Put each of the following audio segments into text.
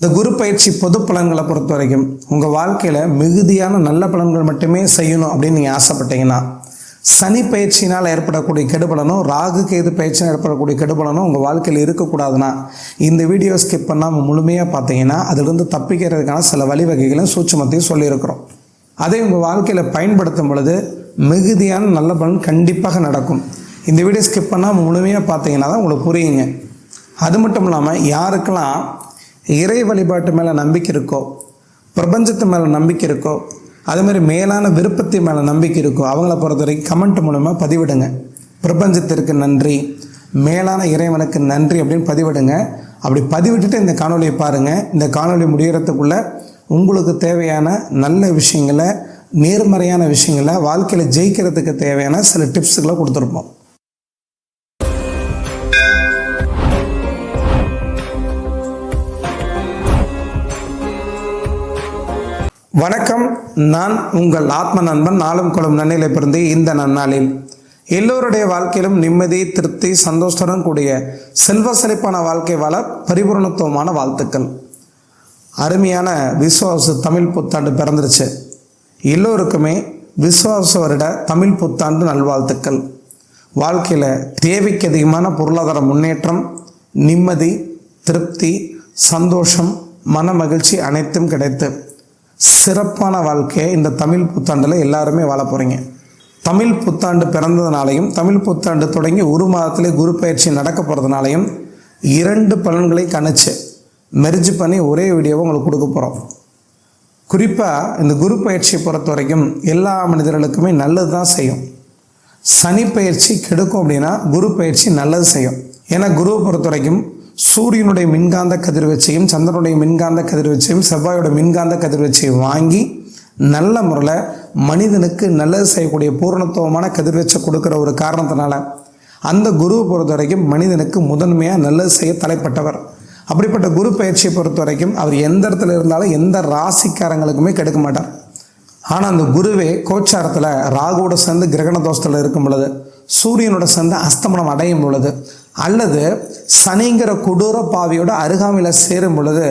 இந்த குரு பயிற்சி பொது பலன்களை பொறுத்த வரைக்கும் உங்கள் வாழ்க்கையில் மிகுதியான நல்ல பலன்கள் மட்டுமே செய்யணும் அப்படின்னு நீங்கள் ஆசைப்பட்டீங்கன்னா சனி பயிற்சினால் ஏற்படக்கூடிய கெடுபலனும் ராகு கேது பயிற்சினால் ஏற்படக்கூடிய கெடுபலனும் உங்கள் வாழ்க்கையில் இருக்கக்கூடாதுன்னா இந்த வீடியோ ஸ்கிப் பண்ணாமல் முழுமையாக பார்த்தீங்கன்னா அதிலிருந்து தப்பிக்கிறதுக்கான சில வழிவகைகளையும் சூட்சமத்தையும் சொல்லியிருக்கிறோம். அதை உங்கள் வாழ்க்கையில் பயன்படுத்தும் பொழுது மிகுதியான நல்ல பலன் கண்டிப்பாக நடக்கும். இந்த வீடியோ ஸ்கிப் பண்ணாமல் முழுமையாக பார்த்தீங்கன்னா தான் உங்களுக்கு புரியுங்க. அது மட்டும் இல்லாமல் யாருக்கெல்லாம் இறை வழிபாட்டு மேலே நம்பிக்கை இருக்கோ பிரபஞ்சத்து மேலே நம்பிக்கை இருக்கோ அதே மாதிரி மேலான விருப்பத்தின் மேலே நம்பிக்கை இருக்கோ அவங்கள பொறுத்த வரைக்கும் கமெண்ட் மூலமாக பதிவிடுங்க. பிரபஞ்சத்திற்கு நன்றி. மேலான இறைவனுக்கு நன்றி அப்படின்னு பதிவிடுங்க. அப்படி பதிவிட்டுட்டு இந்த காணொலியை பாருங்கள் இந்த காணொலி முடிகிறதுக்குள்ளே உங்களுக்கு தேவையான நல்ல விஷயங்களை நேர்மறையான விஷயங்களை வாழ்க்கையில் ஜெயிக்கிறதுக்கு தேவையான சில டிப்ஸுகளை கொடுத்துருப்போம். வணக்கம் நான் உங்கள் ஆத்ம நண்பன் நாளும் குளம் நன்னிலை பிறந்து இந்த நன்னாளில். எல்லோருடைய வாழ்க்கையிலும் நிம்மதி திருப்தி சந்தோஷத்துடன் கூடிய செல்வ செழிப்பான வாழ்க்கை வாழ பரிபூர்ணத்துவமான வாழ்த்துக்கள். அருமையான விஸ்வாச தமிழ் புத்தாண்டு பிறந்துருச்சு. எல்லோருக்குமே விஸ்வாச வருட தமிழ் புத்தாண்டு நல்வாழ்த்துக்கள். வாழ்க்கையில் தேவைக்கு அதிகமான பொருளாதார முன்னேற்றம் நிம்மதி திருப்தி சந்தோஷம் மன மகிழ்ச்சி அனைத்தும் கிடைத்து சிறப்பான வாழ்க்கையை இந்த தமிழ் புத்தாண்டில் எல்லாருமே வாழ போகிறீங்க தமிழ் புத்தாண்டு பிறந்ததுனாலையும் தமிழ் புத்தாண்டு தொடங்கி ஒரு மாதத்திலே குரு பயிற்சி நடக்க போகிறதுனாலையும் இரண்டு பலன்களை கணிச்சு மெர்ஜு பண்ணி ஒரே வீடியோவை உங்களுக்கு கொடுக்க போகிறோம் குறிப்பாக இந்த குரு பயிற்சியை பொறுத்த வரைக்கும் எல்லா மனிதர்களுக்குமே நல்லது தான் செய்யும். சனி பயிற்சி கெடுக்கும் அப்படின்னா குரு பயிற்சி நல்லது செய்யும். ஏன்னா குருவை பொறுத்த வரைக்கும் சூரியனுடைய மின்காந்த கதிர்வீச்சையும் சந்திரனுடைய மின்காந்த கதிர்வீச்சையும் செவ்வாயோட மின்காந்த கதிர்வீச்சையும் வாங்கி நல்ல முறையில் மனிதனுக்கு நல்லது செய்யக்கூடிய பூரணத்துவமான கதிர்வீச்சை கொடுக்குற ஒரு காரணத்தினால அந்த குருவை பொறுத்த வரைக்கும் மனிதனுக்கு முதன்மையாக நல்லது செய்ய தலைப்பட்டவர். அப்படிப்பட்ட குரு பயிற்சியை பொறுத்த வரைக்கும் அவர் எந்த இடத்துல இருந்தாலும் எந்த ராசிக்காரங்களுக்குமே கெடுக்க மாட்டார். ஆனால் அந்த குருவே கோச்சாரத்தில் ராகுவோட சேர்ந்து கிரகண தோஷத்தில் இருக்கும் பொழுது சூரியனோட சேர்ந்து அஸ்தமனம் அடையும் பொழுது அல்லது சனிங்கிற கொடூர பாவியோட அருகாமையில் சேரும் பொழுது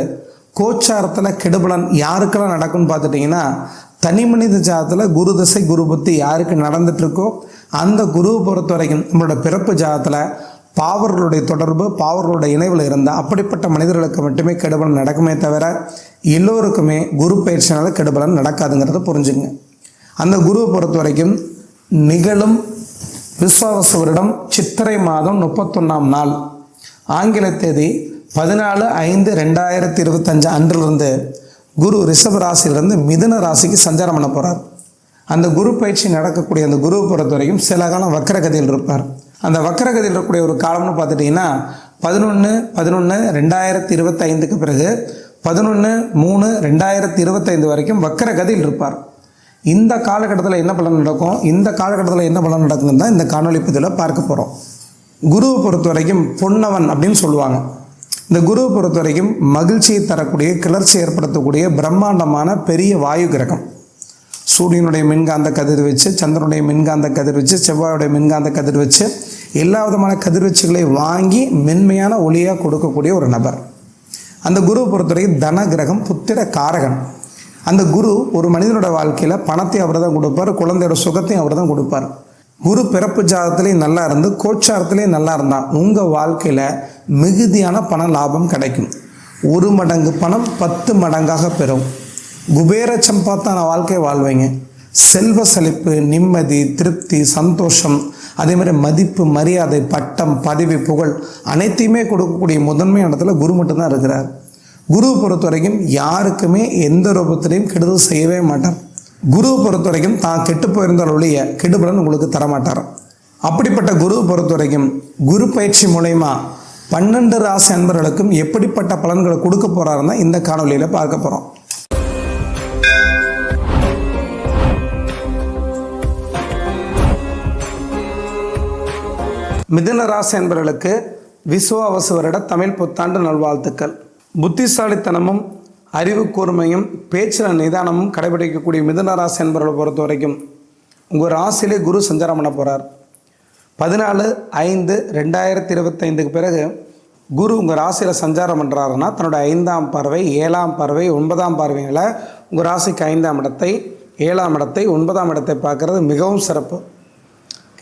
கோச்சாரத்தில் கெடுபலன் யாருக்கெல்லாம் நடக்கும்னு பார்த்துட்டிங்கன்னா தனி மனித ஜாதத்தில் குரு தசை குரு புத்தி யாருக்கு நடந்துட்டுருக்கோ அந்த குருவை பொறுத்த வரைக்கும் நம்மளோட பிறப்பு ஜாதத்தில் பாவர்களுடைய தொடர்பு பாவர்களுடைய இணைவில் இருந்தால் அப்படிப்பட்ட மனிதர்களுக்கு மட்டுமே கெடுபலன் நடக்குமே தவிர எல்லோருக்குமே குரு பயிற்சினால கெடுபலன் நடக்காதுங்கிறத புரிஞ்சுங்க அந்த குருவை பொறுத்த வரைக்கும் நிகழும் விஸ்வாவச வருடம் சித்திரை மாதம் முப்பத்தொன்னாம் நாள். ஆங்கில தேதி பதினாலு ஐந்து ரெண்டாயிரத்தி இருபத்தஞ்சு அன்றிலிருந்து குரு ரிஷப ராசியிலிருந்து மிதுன ராசிக்கு சஞ்சாரம் பண்ண போகிறார் அந்த குரு பயிற்சி நடக்கக்கூடிய அந்த குரு பொறுத்த வரைக்கும் சில காலம் வக்கரகதியில் இருப்பார். அந்த வக்கரகதியில் இருக்கக்கூடிய ஒரு காலம்னு பார்த்துட்டிங்கன்னா பதினொன்று பதினொன்று ரெண்டாயிரத்தி இருபத்தைந்துக்கு பிறகு பதினொன்று மூணு ரெண்டாயிரத்தி இருபத்தைந்து வரைக்கும் வக்கரகதியில் இருப்பார். இந்த காலகட்டத்தில் என்ன பலன் நடக்கும்? இந்த காலகட்டத்தில் என்ன பலன் நடக்குதுன்னு தான் இந்த காணொலி பதிவில் பார்க்க போகிறோம் குருவை பொறுத்த வரைக்கும் பொன்னவன் அப்படின்னு சொல்லுவாங்க. இந்த குருவை பொறுத்த வரைக்கும் மகிழ்ச்சியை தரக்கூடிய கிளர்ச்சி ஏற்படுத்தக்கூடிய பிரம்மாண்டமான பெரிய வாயு கிரகம். சூரியனுடைய மின்காந்த கதிர் வச்சு சந்திரனுடைய மின்காந்த கதிர் வச்சு செவ்வாயுடைய மின்காந்த கதிர் வச்சு எல்லா விதமான கதிர்வீச்சுகளை வாங்கி மென்மையான ஒளியாக கொடுக்கக்கூடிய ஒரு நபர். அந்த குருவை பொறுத்தவரைக்கும் தன கிரகம் புத்திர காரகன். அந்த குரு ஒரு மனிதனோட வாழ்க்கையில் பணத்தை அவர் தான் கொடுப்பார் குழந்தையோட சுகத்தையும் அவர் தான் கொடுப்பார். குரு பிறப்பு ஜாதத்துலேயும் நல்லா இருந்து கோச்சாரத்துலேயும் நல்லா இருந்தால் உங்கள் வாழ்க்கையில் மிகுதியான பண லாபம் கிடைக்கும். ஒரு மடங்கு பணம் பத்து மடங்காக பெறும். குபேர சம்பாத்தான வாழ்க்கையை வாழ்வீங்க. செல்வ செழிப்பு நிம்மதி திருப்தி சந்தோஷம் அதே மாதிரி மதிப்பு மரியாதை பட்டம் பதவி புகழ் அனைத்தையுமே கொடுக்கக்கூடிய முதன்மை இடத்துல குரு மட்டும்தான் இருக்கிறார். குருவை பொறுத்த வரைக்கும் யாருக்குமே எந்த ரூபத்திலையும் கெடுதல் செய்யவே மாட்டார். குருவை பொறுத்த வரைக்கும் தான் கெட்டு போயிருந்தால் ஒழிய கெடுபலன் உங்களுக்கு தரமாட்டார். அப்படிப்பட்ட குருவை பொறுத்த வரைக்கும் குரு பயிற்சி மூலயமா பன்னெண்டு ராசி அன்பர்களுக்கும் எப்படிப்பட்ட பலன்களை கொடுக்க போகிறாருன்னா இந்த காணொலியில் பார்க்க போகிறோம் மிதுன ராசி என்பவர்களுக்கு விசுவாவசு வருட தமிழ் புத்தாண்டு நல்வாழ்த்துக்கள். புத்திசாலித்தனமும் அறிவு கூர்மையும் பேச்சில் நிதானமும் கடைபிடிக்கக்கூடிய மிதுன ராசி என்பவர்களை பொறுத்த வரைக்கும் உங்கள் ராசியிலே குரு சஞ்சாரம் பண்ண போகிறார் பதினாலு ஐந்து ரெண்டாயிரத்தி இருபத்தைந்துக்கு பிறகு குரு உங்கள் ராசியில் சஞ்சாரம் பண்ணுறாருன்னா தன்னோட ஐந்தாம் பார்வை ஏழாம் பார்வை ஒன்பதாம் பார்வைகளை உங்கள் ராசிக்கு ஐந்தாம் இடத்தை ஏழாம் இடத்தை ஒன்பதாம் இடத்தை பார்க்குறது மிகவும் சிறப்பு.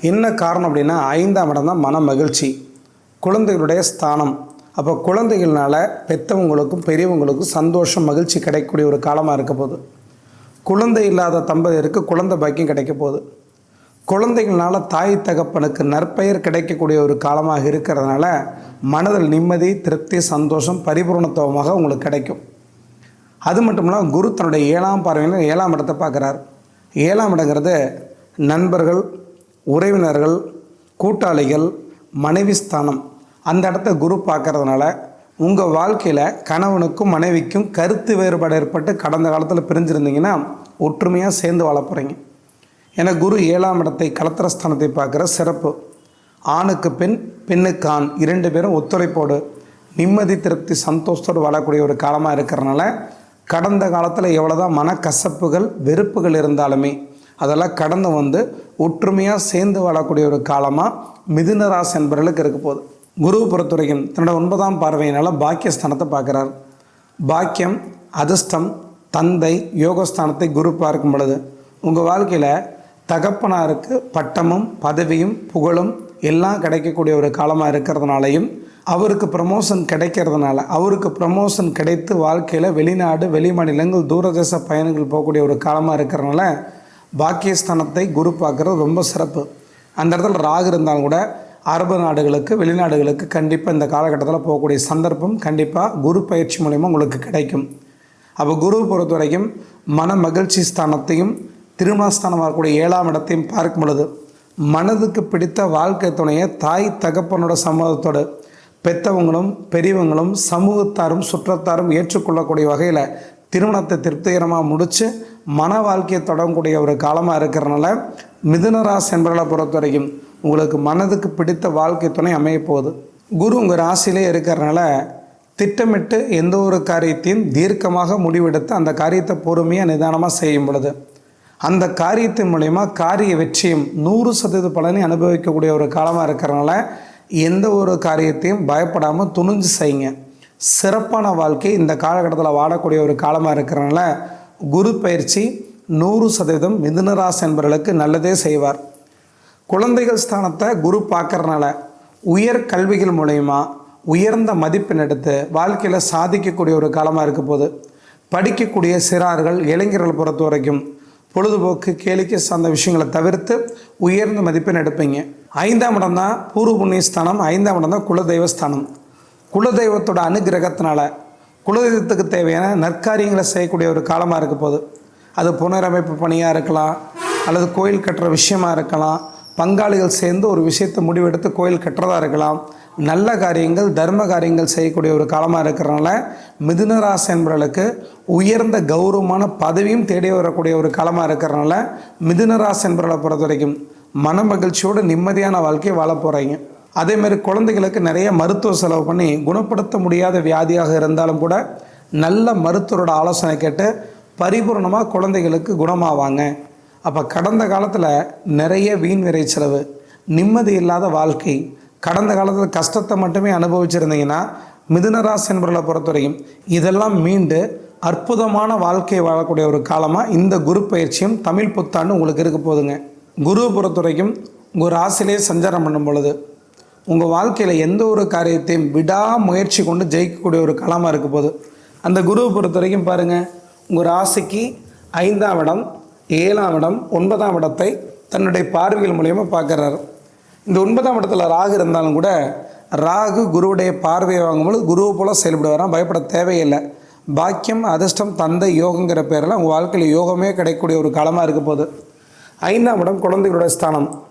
என்ன காரணம் அப்படின்னா ஐந்தாம் இடம் தான் மன மகிழ்ச்சி. குழந்தைகளுடைய ஸ்தானம். அப்போ குழந்தைகள்னால பெற்றவங்களுக்கும் பெரியவங்களுக்கும் சந்தோஷம் மகிழ்ச்சி கிடைக்கக்கூடிய ஒரு காலமாக இருக்க போகுது. குழந்தை இல்லாத தம்பதியருக்கு குழந்தை பாக்கியம் கிடைக்க போகுது. குழந்தைகள்னால தாய் தகப்பனுக்கு நற்பெயர் கிடைக்கக்கூடிய ஒரு காலமாக இருக்கிறதுனால மனதில் நிம்மதி திருப்தி சந்தோஷம் பரிபூர்ணத்துவமாக உங்களுக்கு கிடைக்கும். அது மட்டும் இல்லாமல் குரு தன்னுடைய ஏழாம் பார்வையில் ஏழாம் இடத்தை பார்க்குறார். ஏழாம் இடங்கிறது நண்பர்கள் உறவினர்கள் கூட்டாளிகள் மனைவி ஸ்தானம். அந்த இடத்த குரு பார்க்கறதுனால உங்கள் வாழ்க்கையில் கணவனுக்கும் மனைவிக்கும் கருத்து வேறுபாடு ஏற்பட்டு கடந்த காலத்தில் பிரிஞ்சிருந்தீங்கன்னா ஒற்றுமையாக சேர்ந்து வாழ போகிறீங்க ஏன்னா குரு ஏழாம் இடத்தை கலத்திரஸ்தானத்தை பார்க்குற சிறப்பு. ஆணுக்கு பெண் பெண்ணுக்கு ஆண் இரண்டு பேரும் ஒத்துழைப்போடு நிம்மதி திருப்தி சந்தோஷத்தோடு வாழக்கூடிய ஒரு காலமாக இருக்கிறனால கடந்த காலத்தில் எவ்வளோதான் மனக்கசப்புகள் வெறுப்புகள் இருந்தாலுமே அதெல்லாம் கடந்து வந்து ஒற்றுமையாக சேர்ந்து வாழக்கூடிய ஒரு காலமாக மிதுனராசி என்பவர்களுக்கு இருக்க போகுது. குரு பொறுத்தவரைக்கும் தன்னோட ஒன்பதாம் பார்வையினால் பாக்கியஸ்தானத்தை பார்க்குறார். பாக்கியம் அதிர்ஷ்டம் தந்தை யோகஸ்தானத்தை குரு பார்க்கும் பொழுது உங்கள் வாழ்க்கையில் தகப்பனாருக்கு பட்டமும் பதவியும் புகழும் எல்லாம் கிடைக்கக்கூடிய ஒரு காலமாக இருக்கிறதுனாலையும் அவருக்கு ப்ரமோஷன் கிடைக்கிறதுனால அவருக்கு ப்ரமோஷன் கிடைத்து வாழ்க்கையில் வெளிநாடு வெளி மாநிலங்கள் தூரதேச பயணங்கள் போகக்கூடிய ஒரு காலமாக இருக்கிறதுனால பாக்கியஸ்தானத்தை குரு பார்க்குறது ரொம்ப சிறப்பு. அந்த இடத்துல ராகு இருந்தாலும் கூட அரபு நாடுகளுக்கு வெளிநாடுகளுக்கு கண்டிப்பாக இந்த காலகட்டத்தில் போகக்கூடிய சந்தர்ப்பம் கண்டிப்பாக குரு பயிற்சி மூலயமா உங்களுக்கு கிடைக்கும். அப்போ குரு பொறுத்த வரைக்கும் மன மகிழ்ச்சி ஸ்தானத்தையும் திருமணஸ்தானமாக இருக்கக்கூடிய ஏழாம் இடத்தையும் பார்க்கும் பொழுது மனதுக்கு பிடித்த வாழ்க்கை துணையை தாய் தகப்பனோட சம்மதத்தோடு பெற்றவங்களும் பெரியவங்களும் சமூகத்தாரும் சுற்றத்தாரும் ஏற்றுக்கொள்ளக்கூடிய வகையில் திருமணத்தை திருப்திகரமாக முடித்து மன வாழ்க்கையை தொடங்கக்கூடிய ஒரு காலமாக இருக்கிறனால மிதுனராசி என்பவர்களை பொறுத்த வரைக்கும் உங்களுக்கு மனதுக்கு பிடித்த வாழ்க்கை துணை அமைய போகுது. குரு உங்கள் ராசியிலே இருக்கிறனால திட்டமிட்டு எந்த ஒரு காரியத்தையும் தீர்க்கமாக முடிவெடுத்து அந்த காரியத்தை பொறுமையாக நிதானமாக செய்யும் பொழுது அந்த காரியத்தின் மூலயமா காரிய வெற்றியும் நூறு சதவீத பலனை அனுபவிக்கக்கூடிய ஒரு காலமாக இருக்கிறனால எந்த ஒரு காரியத்தையும் பயப்படாமல் துணிஞ்சு செய்யுங்க. சிறப்பான வாழ்க்கை இந்த காலகட்டத்தில் வாழக்கூடிய ஒரு காலமாக இருக்கிறனால குரு பயிற்சி நூறு சதவீதம் மிதுனராசி என்பவர்களுக்கு நல்லதே செய்வார். குழந்தைகள் ஸ்தானத்தை குரு பார்க்கறனால உயர் கல்விகள் மூலயமா உயர்ந்த மதிப்பெண் எடுத்து வாழ்க்கையில் சாதிக்கக்கூடிய ஒரு காலமாக இருக்க போது படிக்கக்கூடிய சிறார்கள் இளைஞர்கள் பொறுத்த வரைக்கும் பொழுதுபோக்கு கேளிக்கை சார்ந்த விஷயங்களை தவிர்த்து உயர்ந்த மதிப்பெண் எடுப்பீங்க. ஐந்தாம் இடம் தான் பூர்வ புண்ணிய ஸ்தானம் ஐந்தாம் இடம் தான் குலதெய்வ ஸ்தானம். குலதெய்வத்தோட அனுகிரகத்தினால குலதெய்வத்துக்கு தேவையான நற்காரியங்களை செய்யக்கூடிய ஒரு காலமாக இருக்க போகுது. அது புனரமைப்பு பணியாக இருக்கலாம் அல்லது கோயில் கட்டுற விஷயமா இருக்கலாம் பங்காளிகள் சேர்ந்து ஒரு விஷயத்தை முடிவெடுத்து கோயில் கட்டுறதா இருக்கலாம். நல்ல காரியங்கள் தர்ம காரியங்கள் செய்யக்கூடிய ஒரு காலமாக இருக்கிறனால மிதுனராசி என்பவர்களுக்கு உயர்ந்த கௌரவமான பதவியும் தேடி வரக்கூடிய ஒரு காலமாக இருக்கிறனால மிதுனராசி என்பவர்களை பொறுத்த வரைக்கும் மன மகிழ்ச்சியோடு நிம்மதியான வாழ்க்கையை வாழ போகிறீங்க அதேமாதிரி குழந்தைகளுக்கு நிறைய மருத்துவ செலவு பண்ணி குணப்படுத்த முடியாத வியாதியாக இருந்தாலும் கூட நல்ல மருத்துவரோட ஆலோசனை கேட்டு பரிபூர்ணமாக குழந்தைகளுக்கு குணமாவாங்க. அப்போ கடந்த காலத்தில் நிறைய வீண் விரை செலவு நிம்மதி இல்லாத வாழ்க்கை கடந்த காலத்தில் கஷ்டத்தை மட்டுமே அனுபவிச்சிருந்தீங்கன்னா மிதுனராசி என்பவர்களை பொறுத்தவரையும் இதெல்லாம் மீண்டு அற்புதமான வாழ்க்கையை வாழக்கூடிய ஒரு காலமாக இந்த குரு பயிற்சியும் தமிழ் புத்தாண்டு உங்களுக்கு இருக்க போகுதுங்க. குருவை பொறுத்த வரைக்கும் உங்கள் ராசிலே சஞ்சாரம் பண்ணும் பொழுது உங்கள் வாழ்க்கையில் எந்த ஒரு காரியத்தையும் விடாமுயற்சி கொண்டு ஜெயிக்கக்கூடிய ஒரு காலமாக இருக்க போகுது. அந்த குருவை பொறுத்த வரைக்கும் பாருங்கள் உங்கள் ராசிக்கு ஐந்தாம் இடம் ஏழாம் இடம் ஒன்பதாம் இடத்தை தன்னுடைய பார்வைகள் மூலயமா பார்க்குறாரு. இந்த ஒன்பதாம் இடத்துல ராகு இருந்தாலும் கூட ராகு குருவுடைய பார்வையை வாங்கும்போது குருவை போல் செயல்படுவாராம் பயப்பட தேவையில்லை. பாக்கியம் அதிர்ஷ்டம் தந்தை யோகங்கிற பேரில் உங்கள் வாழ்க்கையில் யோகமே கிடைக்கக்கூடிய ஒரு காலமாக இருக்க போகுது. ஐந்தாம் இடம் குழந்தைகளுடைய ஸ்தானம்.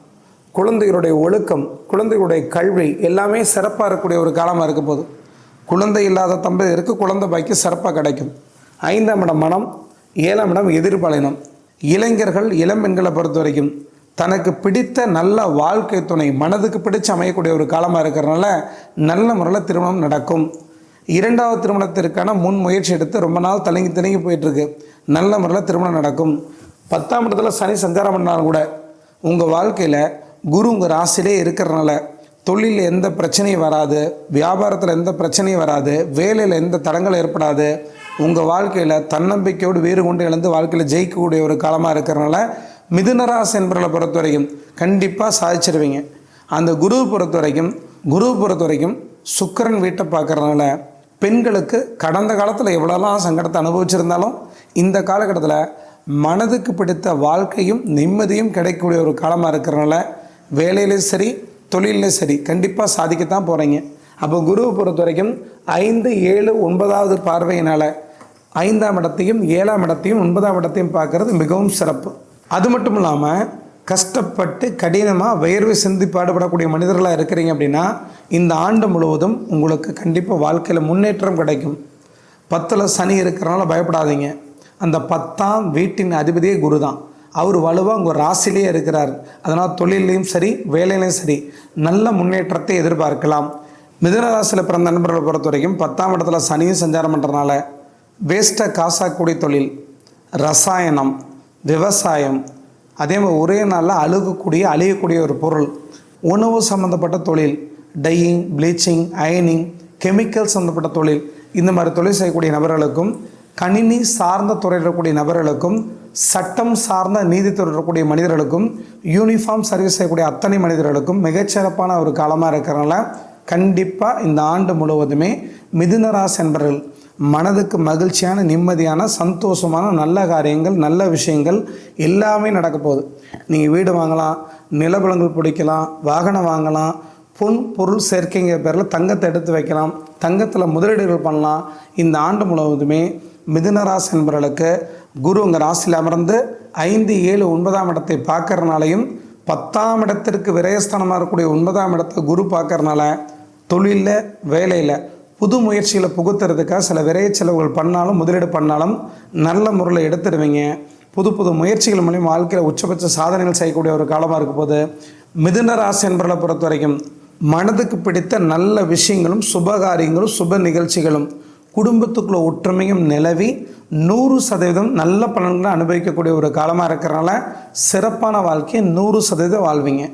குழந்தைகளுடைய ஒழுக்கம் குழந்தைகளுடைய கல்வி எல்லாமே சிறப்பாக இருக்கக்கூடிய ஒரு காலமாக இருக்க போகுது. குழந்தை இல்லாத தம்பதியருக்கு குழந்தை பாக்கியம் சிறப்பாக கிடைக்கும். ஐந்தாம் இடம் மனம். ஏழாம் இடம் எதிர்பாலினம். இளைஞர்கள் இளம்பெண்களை பொறுத்த வரைக்கும் தனக்கு பிடித்த நல்ல வாழ்க்கை துணை மனதுக்கு பிடிச்சு அமையக்கூடிய ஒரு காலமாக இருக்கிறனால நல்ல முறையில் திருமணம் நடக்கும். இரண்டாவது திருமணத்திற்கான முன் முயற்சி எடுத்து ரொம்ப நாள் தலங்கி தலங்கி போயிட்டுருக்கு. நல்ல முறையில் திருமணம் நடக்கும். பத்தாம் இடத்துல சனி சஞ்சாரம் பண்ணாலும் கூட உங்கள் வாழ்க்கையில் குரு உங்கள் ராசிலே இருக்கிறனால தொழிலில் எந்த பிரச்சனையும் வராது வியாபாரத்தில் எந்த பிரச்சனையும் வராது வேலையில் எந்த தடங்கள் ஏற்படாது உங்கள் வாழ்க்கையில் தன்னம்பிக்கையோடு வீறு கொண்டு இழந்து வாழ்க்கையில் ஜெயிக்கக்கூடிய ஒரு காலமாக இருக்கிறனால மிதுனராசி என்பவர்களை பொறுத்த வரைக்கும் கண்டிப்பாக சாதிச்சிருவீங்க. அந்த குருவை பொறுத்த வரைக்கும் குரு பொறுத்த வரைக்கும் சுக்கிரன் வீட்டை பார்க்குறதுனால பெண்களுக்கு கடந்த காலத்தில் எவ்வளோலாம் சங்கடத்தை அனுபவிச்சிருந்தாலும் இந்த காலகட்டத்தில் மனதுக்கு பிடித்த வாழ்க்கையும் நிம்மதியும் கிடைக்கக்கூடிய ஒரு காலமாக இருக்கிறனால வேலையிலும் சரி தொழிலையும் சரி கண்டிப்பாக சாதிக்கத்தான் போகிறீங்க அப்போ குருவை பொறுத்த வரைக்கும் ஐந்து ஏழு ஒன்பதாவது பார்வையினால் ஐந்தாம் இடத்தையும் ஏழாம் இடத்தையும் ஒன்பதாம் இடத்தையும் பார்க்கறது மிகவும் சிறப்பு. அது மட்டும் இல்லாமல் கஷ்டப்பட்டு கடினமாக வேர்வை சிந்தி பாடுபடக்கூடிய மனிதர்களாக இருக்கிறீங்க அப்படின்னா இந்த ஆண்டு முழுவதும் உங்களுக்கு கண்டிப்பாக வாழ்க்கையில் முன்னேற்றம் கிடைக்கும். பத்தில் சனி இருக்கிறனால பயப்படாதீங்க. அந்த பத்தாம் வீட்டின் அதிபதியே குரு தான் அவர் வலுவாக உங்கள் ராசிலேயே இருக்கிறார். அதனால் தொழிலையும் சரி வேலையிலையும் சரி நல்ல முன்னேற்றத்தை எதிர்பார்க்கலாம். மிதனராசியில் பிறந்த நண்பர்களை பொறுத்த வரைக்கும் பத்தாம் இடத்துல சனியும் சஞ்சாரம் பண்ணுறனால வேஸ்ட்டாக காசாக்கூடிய தொழில் ரசாயனம் விவசாயம். அதே மாதிரி ஒரே நாளில் அழுகக்கூடிய அழியக்கூடிய ஒரு பொருள். உணவு சம்மந்தப்பட்ட தொழில் டையிங் ப்ளீச்சிங் அயனிங் கெமிக்கல் சம்மந்தப்பட்ட தொழில். இந்த மாதிரி தொழில் செய்யக்கூடிய நபர்களுக்கும் கணினி சார்ந்த துறையில் இருக்கக்கூடிய நபர்களுக்கும் சட்டம் சார்ந்த நீதித்துறை இருக்கக்கூடிய மனிதர்களுக்கும் யூனிஃபார்ம் சர்வீஸ் செய்யக்கூடிய அத்தனை மனிதர்களுக்கும் மிகச்சிறப்பான ஒரு காலமாக இருக்கிறனால கண்டிப்பாக இந்த ஆண்டு முழுவதுமே மிதுனராஸ் என்பவர்கள் மனதுக்கு மகிழ்ச்சியான நிம்மதியான சந்தோஷமான நல்ல காரியங்கள் நல்ல விஷயங்கள் எல்லாமே நடக்க போகுது. நீங்கள் வீடு வாங்கலாம் நிலபலங்கள் பிடிக்கலாம் வாகனம் வாங்கலாம் பொன் பொருள் சேர்க்கைங்கிற பேரில் தங்கத்தை எடுத்து வைக்கலாம் தங்கத்தில் முதலீடுகள் பண்ணலாம். இந்த ஆண்டு முழுவதுமே மிதுனராசி என்பவர்களுக்கு குரு உங்கள் ராசியில் அமர்ந்து ஐந்து ஏழு ஒன்பதாம் இடத்தை பார்க்கறனாலையும் பத்தாம் இடத்திற்கு விரயஸ்தானமாக இருக்கக்கூடிய ஒன்பதாம் இடத்தை குரு பார்க்கறனால தொழிலில் வேலையில் புது முயற்சிகளை புகுத்துறதுக்காக சில விரைய செலவுகள் பண்ணாலும் முதலீடு பண்ணாலும் நல்ல முறையில் எடுத்துடுவீங்க. புது புது முயற்சிகள் மூலியம் வாழ்க்கையில் உச்சபட்ச சாதனைகள் செய்யக்கூடிய ஒரு காலமாக இருக்க போது மிதுன ராசி என்பவர்களை பொறுத்த வரைக்கும் மனதுக்கு பிடித்த நல்ல விஷயங்களும் சுபகாரியங்களும் சுப நிகழ்ச்சிகளும் குடும்பத்துக்குள்ள ஒற்றுமையும் நிலவி நூறு சதவீதம் நல்ல பலன்களை அனுபவிக்கக்கூடிய ஒரு காலமாக இருக்கிறனால சிறப்பான வாழ்க்கையை நூறு சதவீதம் வாழ்வீங்க.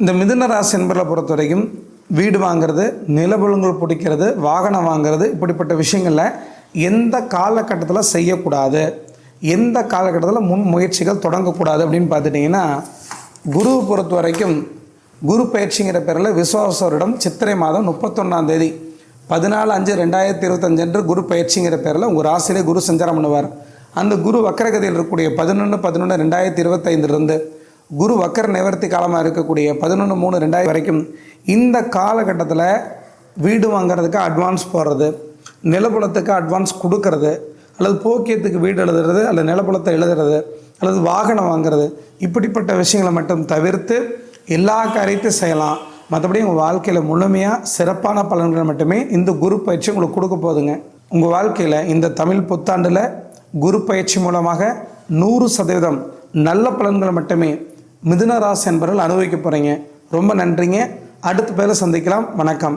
இந்த மிதுன ராசி என்பவர்களை பொறுத்த வரைக்கும் வீடு வாங்குறது நிலபுலங்கள் பிடிக்கிறது வாகனம் வாங்குறது இப்படிப்பட்ட விஷயங்களில் எந்த காலகட்டத்தில் செய்யக்கூடாது எந்த காலகட்டத்தில் முன் முயற்சிகள் தொடங்கக்கூடாது அப்படின்னு பார்த்துட்டிங்கன்னா குருவை பொறுத்த வரைக்கும் குரு பயிற்சிங்கிற பேரில் விஸ்வாசரிடம் சித்திரை மாதம் முப்பத்தொன்னாம் தேதி பதினாலு அஞ்சு ரெண்டாயிரத்தி இருபத்தஞ்சு அன்று குரு பயிற்சிங்கிற பேரில் உங்கள் ராசியிலே குரு சஞ்சாரம் பண்ணுவார். அந்த குரு வக்கரகதியில் இருக்கக்கூடிய பதினொன்று பதினொன்று ரெண்டாயிரத்தி இருபத்தைந்துலேருந்து குரு வக்கர நிவர்த்தி காலமாக இருக்கக்கூடிய பதினொன்று மூணு ரெண்டாயிரம் வரைக்கும் இந்த காலகட்டத்தில் வீடு வாங்குறதுக்கு அட்வான்ஸ் போடுறது நிலப்புலத்துக்கு அட்வான்ஸ் கொடுக்கறது அல்லது போக்கியத்துக்கு வீடு எழுதுறது அல்லது நிலப்புலத்தை எழுதுறது அல்லது வாகனம் வாங்குறது இப்படிப்பட்ட விஷயங்களை மட்டும் தவிர்த்து எல்லா காரியத்தையும் செய்யலாம். மற்றபடி உங்கள் வாழ்க்கையில் முழுமையாக சிறப்பான பலன்களை மட்டுமே இந்த குரு பயிற்சி உங்களுக்கு கொடுக்க போதுங்க உங்கள் வாழ்க்கையில் இந்த தமிழ் புத்தாண்டில் குரு பயிற்சி மூலமாக நூறு சதவீதம் நல்ல பலன்களை மட்டுமே மிதுன ராசி என்பவர்கள் அனுபவிக்க போகிறீங்க ரொம்ப நன்றிங்க. அடுத்த பேரில் சந்திக்கலாம். வணக்கம்.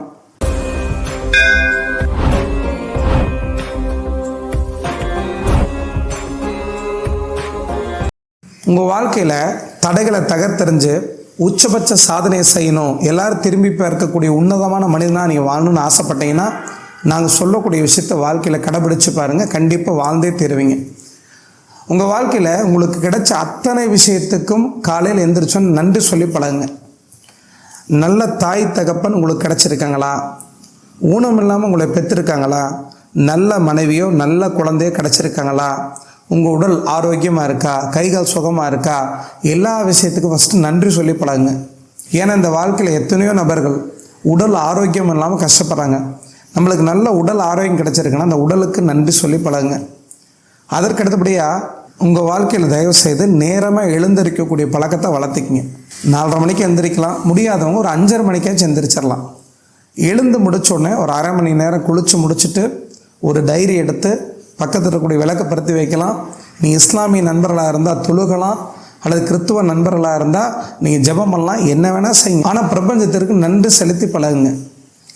உங்கள் வாழ்க்கையில் தடைகளை தகர்த்தெறிஞ்சு உச்சபட்ச சாதனையை செய்யணும். எல்லாரும் திரும்பி பார்க்கக்கூடிய உன்னதமான மனிதனாக நீங்கள் வாழணும்னு ஆசைப்பட்டீங்கன்னா நாங்கள் சொல்லக்கூடிய விஷயத்த வாழ்க்கையில் கடைபிடிச்சு பாருங்கள் கண்டிப்பாக வாழ்ந்தே தருவீங்க. உங்கள் வாழ்க்கையில் உங்களுக்கு கிடைச்ச அத்தனை விஷயத்துக்கும் காலையில் எந்திரிச்சோன்னு நன்றி சொல்லி பழகுங்க. நல்ல தாய் தகப்பன் உங்களுக்கு கிடச்சிருக்காங்களா? ஊனம் இல்லாமல் உங்களை பெற்றிருக்காங்களா? நல்ல மனைவியோ நல்ல குழந்தையோ கிடச்சிருக்காங்களா? உங்கள் உடல் ஆரோக்கியமாக இருக்கா? கைகால் சுகமாக இருக்கா? எல்லா விஷயத்துக்கும் ஃபஸ்ட்டு நன்றி சொல்லி பழகுங்க. ஏன்னா இந்த வாழ்க்கையில் எத்தனையோ நபர்கள் உடல் ஆரோக்கியம் இல்லாமல் கஷ்டப்படுறாங்க. நம்மளுக்கு நல்ல உடல் ஆரோக்கியம் கிடைச்சிருக்குன்னா அந்த உடலுக்கு நன்றி சொல்லி பழகுங்க. அதற்கு அடுத்தபடியாக உங்கள் வாழ்க்கையில் தயவு செய்து நேரமாக எழுந்திருக்கக்கூடிய பழக்கத்தை வளர்த்துக்கிங்க. நாலரை மணிக்கு எழுந்திரிக்கலாம் முடியாதவங்க ஒரு அஞ்சரை மணிக்காச்சும் எந்திரிச்சிடலாம் எழுந்து முடிச்சோடனே ஒரு அரை மணி நேரம் குளித்து முடிச்சுட்டு ஒரு டைரி எடுத்து பக்கத்தில் இருக்கக்கூடிய விளக்கை பருத்தி வைக்கலாம். நீ இஸ்லாமிய நண்பர்களாக இருந்தால் தொழுகலாம். அல்லது கிறித்துவ நண்பர்களாக இருந்தால் நீங்கள் ஜெபம் பண்ணலாம். என்ன வேணால் செய்யுங்க. ஆனால் பிரபஞ்சத்திற்கு நன்றி செலுத்தி பழகுங்க.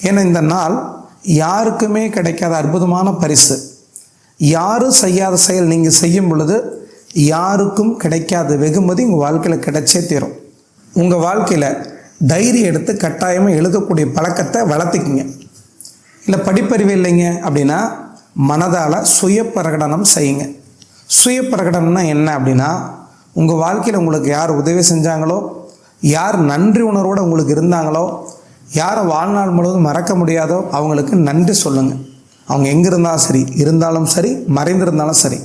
ஏன்னா இந்த நாள் யாருக்குமே கிடைக்காத அற்புதமான பரிசு. யாரும் செய்யாத செயல் நீங்கள் செய்யும் பொழுது யாருக்கும் கிடைக்காத வெகுமதி உங்கள் வாழ்க்கையில் கிடைச்சே தீரும். உங்கள் வாழ்க்கையில் டைரி எடுத்து கட்டாயமாக எழுதக்கூடிய பழக்கத்தை வளர்த்துக்குங்க. இல்லை படிப்பறிவு இல்லைங்க அப்படின்னா மனதால் சுய பிரகடனம் செய்யுங்க. சுய பிரகடனம்னா என்ன அப்படின்னா உங்கள் வாழ்க்கையில் உங்களுக்கு யார் உதவி செஞ்சாங்களோ யார் நன்றி உணர்வோடு உங்களுக்கு இருந்தாங்களோ யாரை வாழ்நாள் முழுவதும் மறக்க முடியாதோ அவங்களுக்கு நன்றி சொல்லுங்கள் அவங்க எங்கே இருந்தாலும் சரி இருந்தாலும் சரி மறைந்திருந்தாலும் சரி.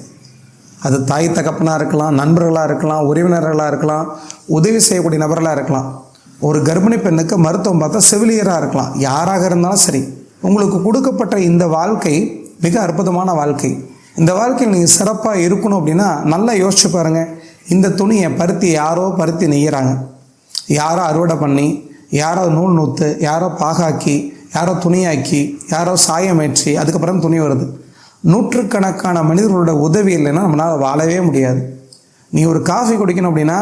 அது தாய் தகப்பனாக இருக்கலாம் நண்பர்களாக இருக்கலாம் உறவினர்களாக இருக்கலாம் உதவி செய்யக்கூடிய நபர்களாக இருக்கலாம். ஒரு கர்ப்பிணி பெண்ணுக்கு மருத்துவம் பார்த்தா செவிலியராக இருக்கலாம். யாராக இருந்தாலும் சரி. உங்களுக்கு கொடுக்கப்பட்ட இந்த வாழ்க்கை மிக அற்புதமான வாழ்க்கை. இந்த வாழ்க்கையில் நீங்கள் சிறப்பாக இருக்கணும் அப்படின்னா நல்லா யோசிச்சு பாருங்கள் இந்த துணியை பருத்தி யாரோ பருத்தி நெய்யறாங்க. யாரோ அறுவடை பண்ணி யாரோ நூல் நூற்று யாரோ பாகாக்கி யாரோ துணியாக்கி யாரோ சாயமேற்றி அதுக்கப்புறம் துணி வருது. நூற்றுக்கணக்கான மனிதர்களோட உதவி இல்லைன்னா நம்மளால் வாழவே முடியாது. நீ ஒரு காஃபி குடிக்கணும் அப்படின்னா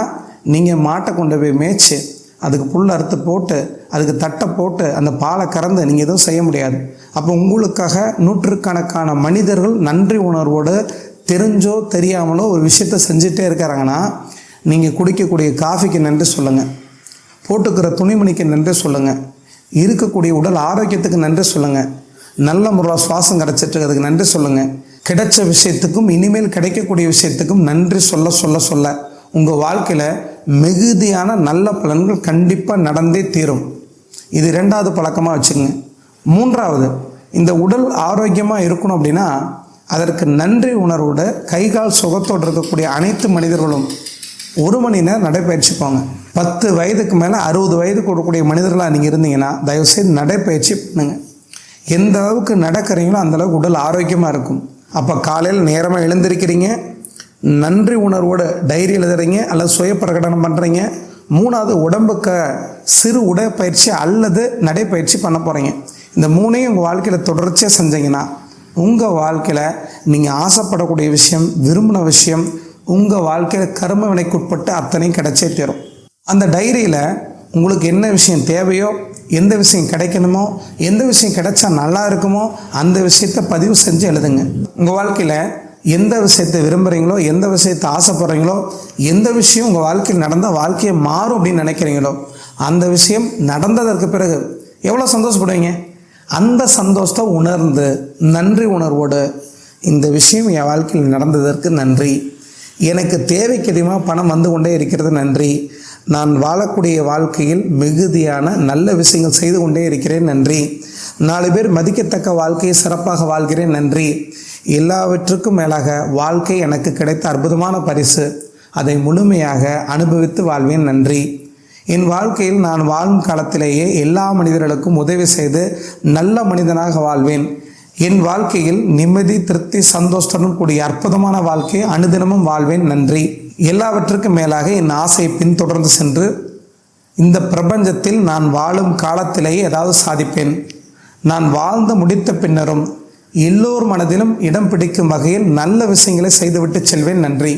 நீங்கள் மாட்டை கொண்டு போய் மேய்ச்சி அதுக்கு புல் அறுத்து போட்டு அதுக்கு தட்டை போட்டு அந்த பாலை கறந்து நீங்கள் எதுவும் செய்ய முடியாது. அப்போ உங்களுக்காக நூற்றுக்கணக்கான மனிதர்கள் நன்றி உணர்வோடு தெரிஞ்சோ தெரியாமலோ ஒரு விஷயத்த செஞ்சுட்டே இருக்கிறாங்கன்னா நீங்கள் குடிக்கக்கூடிய காஃபிக்கு நன்றி சொல்லுங்கள் போட்டுக்கிற துணிமணிக்கு நன்றி சொல்லுங்கள் இருக்கக்கூடிய உடல் ஆரோக்கியத்துக்கு நன்றி சொல்லுங்கள் நல்ல முறையில் சுவாசம் கிடச்சிட்டு அதுக்கு நன்றி சொல்லுங்கள் கிடைச்ச விஷயத்துக்கும் இனிமேல் கிடைக்கக்கூடிய விஷயத்துக்கும் நன்றி சொல்ல சொல்ல சொல்ல. உங்கள் வாழ்க்கையில் மிகுதியான நல்ல பலன்கள் கண்டிப்பாக நடந்தே தீரும். இது ரெண்டாவது பழக்கமாக வச்சுக்கோங்க. மூன்றாவது இந்த உடல் ஆரோக்கியமாக இருக்கணும் அப்படின்னா அதற்கு நன்றி உணர்வோட கை கால் சுகத்தோடு இருக்கக்கூடிய அனைத்து மனிதர்களும் ஒரு மணி நேரம் நடைப்பயிற்சி போங்க பத்து வயதுக்கு மேலே அறுபது வயது கொடுக்கக்கூடிய மனிதர்களாக நீங்கள் இருந்தீங்கன்னா தயவுசெய்து நடைப்பயிற்சி பண்ணுங்க. எந்த அளவுக்கு நடக்கிறீங்களோ அந்த அளவுக்கு உடல் ஆரோக்கியமாக இருக்கும். அப்போ காலையில் நேரமாக எழுந்திருக்கிறீங்க நன்றி உணர்வோடு டைரி எழுதுறீங்க அல்லது சுய பிரகடனம் பண்ணுறீங்க மூணாவது உடம்புக்கு சிறு உடற்பயிற்சி அல்லது நடைப்பயிற்சி பண்ண போகிறீங்க இந்த மூணையும் உங்கள் வாழ்க்கையில் தொடர்ச்சியாக செஞ்சீங்கன்னா உங்கள் வாழ்க்கையில் நீங்கள் ஆசைப்படக்கூடிய விஷயம் விரும்பின விஷயம் உங்கள் வாழ்க்கையில் கர்ம வினைக்குட்பட்டு அத்தனையும் கிடைச்சே தரும். அந்த டைரியில் உங்களுக்கு என்ன விஷயம் தேவையோ எந்த விஷயம் கிடைக்கணுமோ எந்த விஷயம் கிடைச்சா நல்லா இருக்குமோ அந்த விஷயத்தை பதிவு செஞ்சு எழுதுங்க. உங்கள் வாழ்க்கையில் எந்த விஷயத்தை விரும்புகிறீங்களோ எந்த விஷயத்தை ஆசைப்படுறீங்களோ எந்த விஷயம் உங்கள் வாழ்க்கையில் நடந்தால் வாழ்க்கையை மாறும் அப்படின்னு நினைக்கிறீங்களோ அந்த விஷயம் நடந்ததற்கு பிறகு எவ்வளோ சந்தோஷப்படுவீங்க? அந்த சந்தோஷத்தை உணர்ந்து நன்றி உணர்வோடு இந்த விஷயம் என் வாழ்க்கையில் நடந்ததற்கு நன்றி. எனக்கு தேவைக்கு அதிகமாக பணம் வந்து கொண்டே இருக்கிறது நன்றி. நான் வாழக்கூடிய வாழ்க்கையில் மிகுதியான நல்ல விஷயங்கள் செய்து கொண்டே இருக்கிறேன் நன்றி. நாலு பேர் மதிக்கத்தக்க வாழ்க்கையை சிறப்பாக வாழ்கிறேன் நன்றி. எல்லாவற்றுக்கும் மேலாக வாழ்க்கை எனக்கு கிடைத்த அற்புதமான பரிசு. அதை முழுமையாக அனுபவித்து வாழ்வேன் நன்றி. என் வாழ்க்கையில் நான் வாழும் காலத்திலேயே எல்லா மனிதர்களுக்கும் உதவி செய்து நல்ல மனிதனாக வாழ்வேன். என் வாழ்க்கையில் நிம்மதி திருப்தி சந்தோஷத்துடன் கூடிய அற்புதமான வாழ்க்கையை அனுதினமும் வாழ்வேன். நன்றி. எல்லாவற்றுக்கும் மேலாக என் ஆசையை பின்தொடர்ந்து சென்று இந்த பிரபஞ்சத்தில் நான் வாழும் காலத்திலேயே ஏதாவது சாதிப்பேன். நான் வாழ்ந்து முடித்த பின்னரும் எல்லோர் மனதிலும் இடம் பிடிக்கும் வகையில் நல்ல விஷயங்களை செய்துவிட்டு செல்வேன். நன்றி.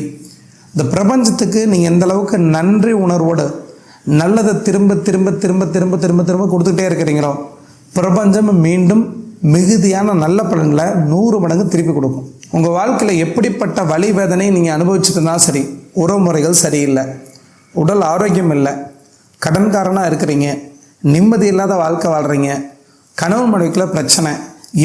இந்த பிரபஞ்சத்துக்கு நீங்கள் எந்த அளவுக்கு நன்றி உணர்வோடு நல்லதை திரும்ப திரும்ப திரும்ப திரும்ப திரும்ப திரும்ப கொடுத்துக்கிட்டே இருக்கிறீங்களோ பிரபஞ்சம் மீண்டும் மிகுதியான நல்ல பலன்களை நூறு மடங்கு திருப்பி கொடுக்கும். உங்கள் வாழ்க்கையில் எப்படிப்பட்ட வலி வேதனை நீங்கள் அனுபவிச்சுட்டுனா இருந்தாலும் சரி உறவு முறைகள் சரியில்லை உடல் ஆரோக்கியம் இல்லை கடன்காரனாக இருக்கிறீங்க நிம்மதி இல்லாத வாழ்க்கை வாழ்கிறீங்க கணவன் மனைவிக்குள்ள பிரச்சனை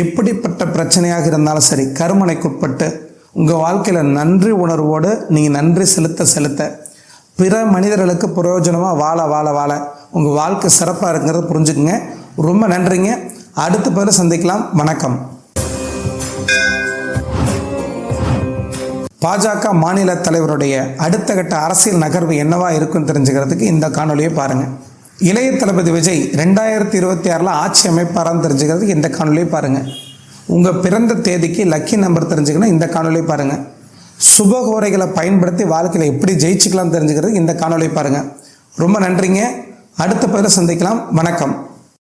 எப்படிப்பட்ட பிரச்சனையாக இருந்தாலும் சரி கருமனைக்குட்பட்டு உங்கள் வாழ்க்கையில் நன்றி உணர்வோடு நீங்கள் நன்றி செலுத்த செலுத்த பிற மனிதர்களுக்கு பிரயோஜனமாக வாழ வாழ வாழ உங்கள் வாழ்க்கை சிறப்பாக இருக்குங்கிறத புரிஞ்சுக்குங்க. ரொம்ப நன்றிங்க. அடுத்த பதில் சந்திக்கலாம். வணக்கம். பாஜக மாநில தலைவருடைய அடுத்த கட்ட அரசியல் நகர்வு என்னவா இருக்குன்னு தெரிஞ்சுக்கிறதுக்கு இந்த காணொலியை பாருங்கள் இளைய தளபதி விஜய் ரெண்டாயிரத்தி இருபத்தி ஆறில் ஆட்சி அமைப்பாரான்னு தெரிஞ்சுக்கிறதுக்கு இந்த காணொலியை பாருங்கள் உங்கள் பிறந்த தேதிக்கு லக்கி நம்பர் தெரிஞ்சுக்கணும் இந்த காணொலியை பாருங்கள் சுபகோரைகளை பயன்படுத்தி வாழ்க்கையில் எப்படி ஜெயிச்சுக்கலாம் தெரிஞ்சுக்கிறதுக்கு இந்த காணொலியை பாருங்கள் ரொம்ப நன்றிங்க. அடுத்த பதில சந்திக்கலாம். வணக்கம்.